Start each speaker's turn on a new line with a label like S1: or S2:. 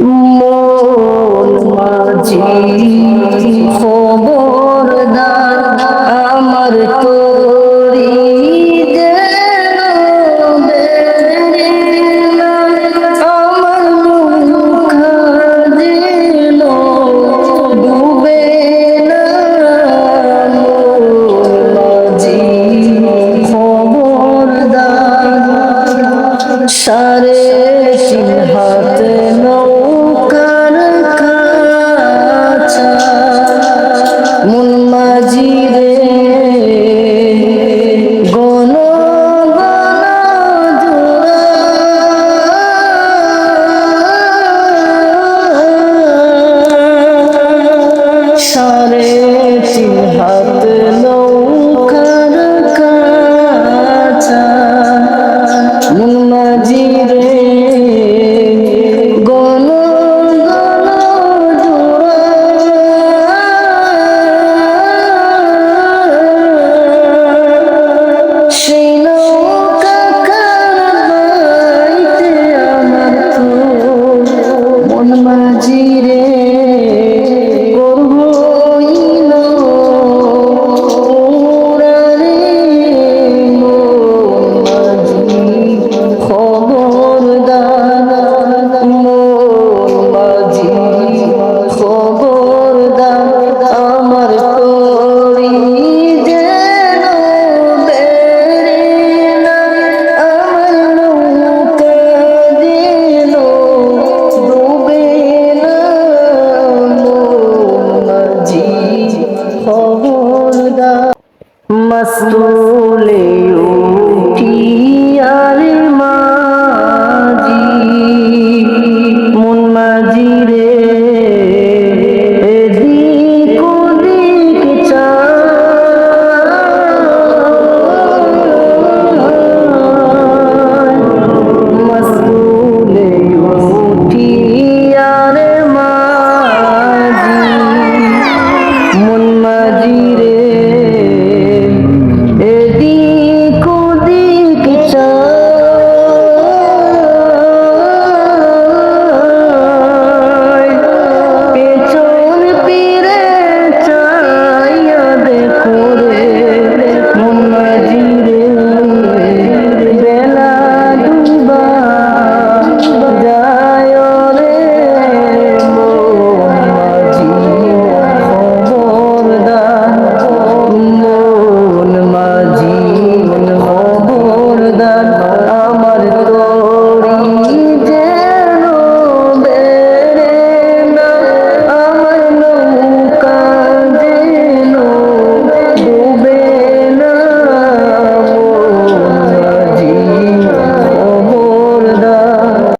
S1: মোর মাঝি খবরদার আমার তোরি রে রসুলে উঠিয়ার মাঝি মুন মাঝি রে